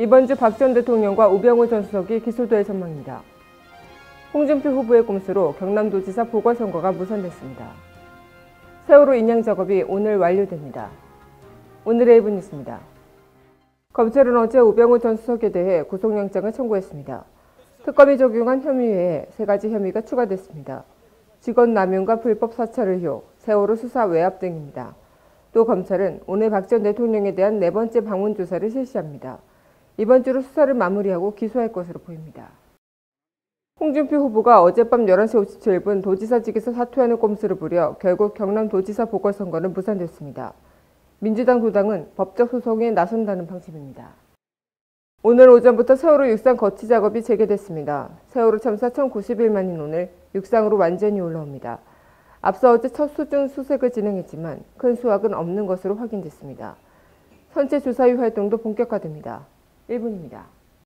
이번 주 박 전 대통령과 우병우 전 수석이 기소될 전망입니다. 홍준표 후보의 꼼수로 경남도지사 보궐선거가 무산됐습니다. 세월호 인양 작업이 오늘 완료됩니다. 오늘의 일분 뉴스입니다. 검찰은 어제 우병우 전 수석에 대해 구속영장을 청구했습니다. 특검이 적용한 혐의 외에 세 가지 혐의가 추가됐습니다. 직원 남용과 불법 사찰 의혹, 세월호 수사 외압 등입니다. 또 검찰은 오늘 박 전 대통령에 대한 네 번째 방문 조사를 실시합니다. 이번 주로 수사를 마무리하고 기소할 것으로 보입니다. 홍준표 후보가 어젯밤 11시 57분 도지사직에서 사퇴하는 꼼수를 부려 결국 경남도지사 보궐선거는 무산됐습니다. 민주당 도당은 법적 소송에 나선다는 방침입니다. 오늘 오전부터 세월호 육상 거치 작업이 재개됐습니다. 세월호 참사 1091만인 오늘 육상으로 완전히 올라옵니다. 앞서 어제 첫 수중 수색을 진행했지만 큰 수확은 없는 것으로 확인됐습니다. 선체 주사위 활동도 본격화됩니다. 1분입니다.